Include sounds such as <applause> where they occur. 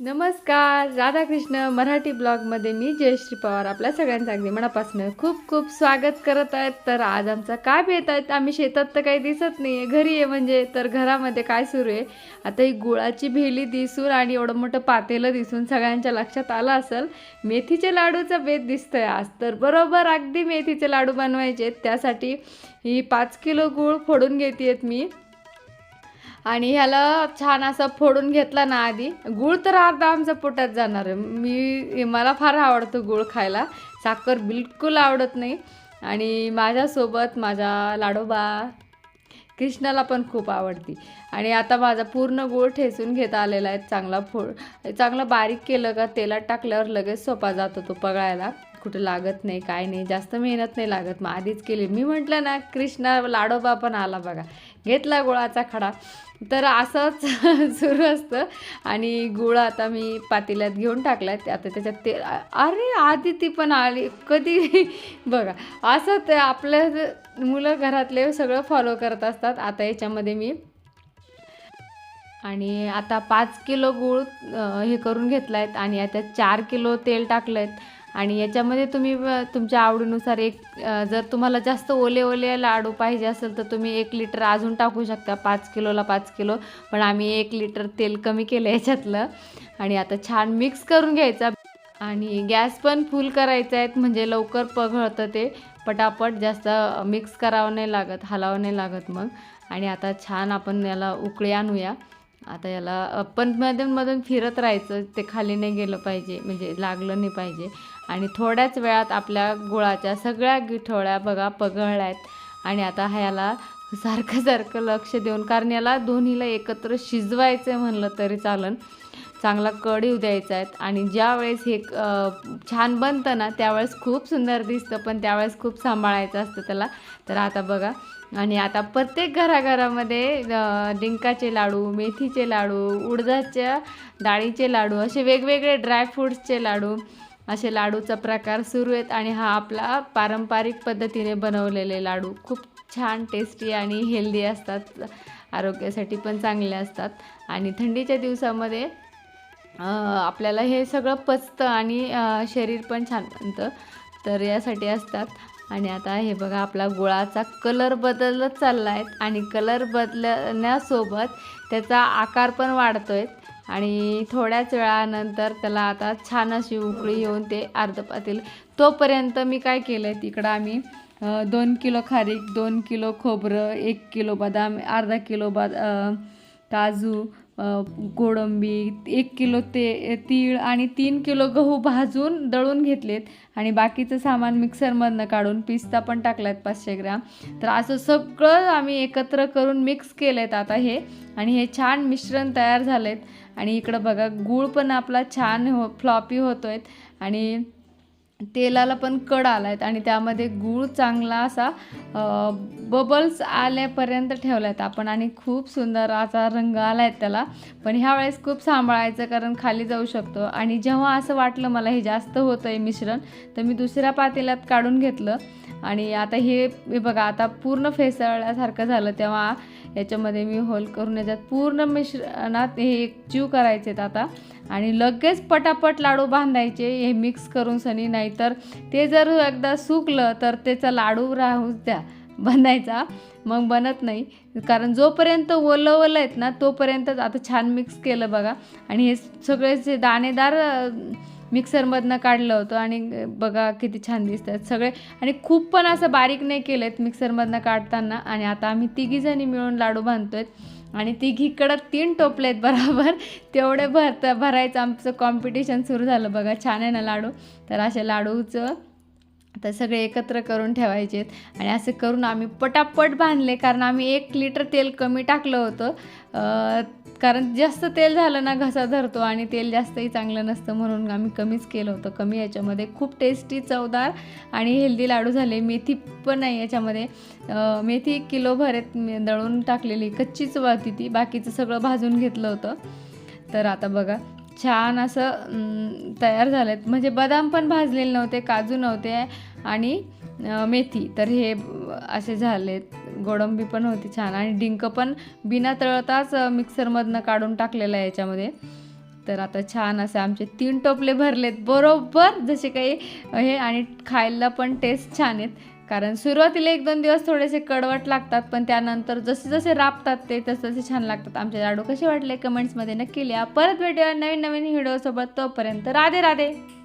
नमस्कार राधाकृष्ण मराठी ब्लॉगमध्ये मी जयश्री पवार आपल्या सगळ्यांचं अगदी मनापासून खूप खूप स्वागत करत आहेत. तर आज आमचा काय भेट आहेत. आम्ही शेतात तर काही दिसत नाही आहे घरी आहे म्हणजे तर घरामध्ये काय सुरू आहे? आता ही गुळाची भेली दिसून आणि एवढं मोठं पातेलं दिसून सगळ्यांच्या लक्षात आलं असेल मेथीचे लाडूचा बेत दिसतोय आज. तर बरोबर अगदी मेथीचे लाडू बनवायचे आहेत. त्यासाठी ही पाच किलो गूळ फोडून घेते मी. आणि ह्याला छान असं फोडून घेतला ना आधी. गुळ तर अर्धा आमच्या पोटात जाणार आहे. मी मला फार आवडतो गुळ खायला. साखर बिलकुल आवडत नाही. आणि माझ्यासोबत माझा लाडोबा कृष्णाला पण खूप आवडती. आणि आता माझा पूर्ण गूळ ठेचून घेता आलेला आहे. चांगला फोड चांगला बारीक केलं का तेलात टाकल्यावर लगेच सोपा जातो तो पगळायला. कुठं लागत नाही काय नाही जास्त मेहनत नाही लागत. मग आधीच केली. मी म्हटलं ना कृष्णा लाडोबा पण आला बघा. घेतला गुळाचा खडा. तर असंच <laughs> सुरू असतं. आणि गुळ आता मी पातेल्यात घेऊन टाकला आता त्याच्यात ते अरे आधी ती पण आली. कधी <laughs> बघा. असं ते आपल्या मुलं घरातले सगळं फॉलो करत असतात. आता याच्यामध्ये मी आणि आता पाच किलो गूळ हे करून घेतला आहेत आणि आता चार किलो तेल टाकलं आहेत आणि याच्यामध्ये तुम्ही तुमच्या आवडीनुसार एक जर तुम्हाला जास्त ओले ओले लाडू पाहिजे असेल तर तुम्ही एक लिटर अजून टाकू शकता पाच किलोला पाच किलो. पण आम्ही एक लिटर तेल कमी केलं याच्यातलं. आणि आता छान मिक्स करून घ्यायचा. आणि गॅस पण फुल करायचा आहेत म्हणजे लवकर पघळतं ते. पटापट जास्त मिक्स करावं नाही लागत हलावं नाही लागत मग. आणि आता छान आपण याला उकळी आणूया. आता याला पण मधून मधून फिरत राहायचं ते खाली नाही गेलं पाहिजे म्हणजे लागलं नाही पाहिजे. आणि थोड्याच वेळात आपल्या गुळाच्या सगळ्या गिठोळ्या बघा पगळल्या आहेत आणि आता ह्याला सारखं सारखं लक्ष देऊन कारण याला दोन्हीला एकत्र शिजवायचं म्हणलं तरी चालन. चांगला कढीव द्यायचा आहेत आणि ज्यावेळेस हे छान बनतं ना त्यावेळेस खूप सुंदर दिसतं पण त्यावेळेस खूप सांभाळायचं असतं त्याला. तर आता बघा. आणि आता प्रत्येक घराघरामध्ये डिंकाचे लाडू मेथीचे लाडू उडदाच्या डाळीचे लाडू असे वेगवेगळे ड्रायफ्रूट्सचे लाडू असे लाडूचा प्रकार सुरू आहेत आणि हा आपला पारंपरिक पद्धतीने बनवलेले लाडू खूप छान टेस्टी आणि हेल्दी असतात. आरोग्यासाठी पण चांगले असतात. आणि थंडीच्या दिवसामध्ये आपल्याला हे सगळं पचतं आणि शरीर पण छान बनतं. तर यासाठी असतात. आणि आता हे बघा आपला गुळाचा कलर बदलत चालला आहे आणि कलर बदलण्यासोबत त्याचा आकार पण वाढतो आहे आणि थोड्याच वेळानंतर त्याला आता छान अशी उकळी येऊन ते अर्ध पातील तोपर्यंत मी काय केलं आहे तिकडं आम्ही दोन किलो खारीक दोन किलो खोबरं एक किलो बदाम अर्धा किलो बद काजू कोळंबी एक किलो ते तीळ आणि तीन किलो गहू भाजून दळून घेतलेत. आणि बाकीचं सामान मिक्सरमधनं काढून पिस्ता पण टाकलात पाचशे ग्राम. तर असं सगळं आम्ही एकत्र करून मिक्स केलं आहेत आता हे. आणि हे छान मिश्रण तयार झालं आहेत आणि इकडं बघा गूळ पण आपला छान हो फ्लॉपी होतो आहेत आणि तेलाला पण कड आला आहेत आणि त्यामध्ये गूळ चांगला असा बबल्स आल्यापर्यंत ठेवला आहेत आपण आणि खूप सुंदर असा रंग आला आहे त्याला. पण ह्या वेळेस खूप सांभाळायचं कारण खाली जाऊ शकतो. आणि जेव्हा असं वाटलं मला हे जास्त होतं आहे मिश्रण तर मी दुसऱ्या पातेल्यात काढून घेतलं. आणि आता हे हे बघा आता पूर्ण फेसळल्यासारखं झालं तेव्हा याच्यामध्ये मी होल करून याच्यात पूर्ण मिश्रणात हे जीव करायचे आता. आणि लगेच पटापट लाडू बांधायचे हे मिक्स करून सनी नाहीतर ते जर एकदा सुकलं तर त्याचा लाडू राहूच द्या बनायचा. मग बनत नाही. कारण जोपर्यंत ओलं ओलं आहेत ना तोपर्यंतच आता छान मिक्स केलं बघा. आणि हे सगळे जे दाणेदार मिक्सरमधनं काढलं होतं आणि बघा किती छान दिसतात सगळे. आणि खूप पण असं बारीक नाही केलं आहेत मिक्सरमधनं काढताना. आणि आता आम्ही तिघीजणी मिळून लाडू बांधतो आहेत आणि तिघीकडं तीन टोपले आहेत बरोबर. तेवढे भरता भरायचं आमचं कॉम्पिटिशन सुरू झालं बघा. छान आहे ना लाडू? तर अशा लाडूचं तर सगळे एकत्र करून ठेवायचे आणि असं करून आम्ही पटापट बांधले कारण आम्ही एक लिटर तेल कमी टाकलं होतं. कारण जास्त तेल झालं ना घसा धरतो आणि तेल जास्तही चांगलं नसतं म्हणून आम्ही कमीच केलं होतं. कमी याच्यामध्ये खूप टेस्टी चवदार आणि हेल्दी लाडू झाले. मेथी पण नाही याच्यामध्ये. मेथी एक किलो भरेत दळून टाकलेली. कच्चीच होती ती. बाकीचं सगळं भाजून घेतलं होतं. तर आता बघा. छान असं तयार झालं आहेत म्हणजे बदाम पण भाजलेले नव्हते काजू नव्हते आणि मेथी. तर हे असे झालेत. गोडंबी पण होती छान आणि डिंक पण बिना तळताच मिक्सरमधनं काढून टाकलेलं आहे याच्यामध्ये. तर आता छान असे आमचे तीन टोपले भरलेत. बरोबर जसे काही हे आणि खायला पण टेस्ट छान आहेत. कारण सुरुवातीला एक दोन दिवस थोडेसे कडवट लागतात पण त्यानंतर जसे जसे राबतात ते तसे तसे छान लागतात. आमचे लाडू कसे वाटले? कमेंट्समध्ये नक्की लिहा. परत भेटूया नवीन नवीन व्हिडिओसोबत. तोपर्यंत राधे राधे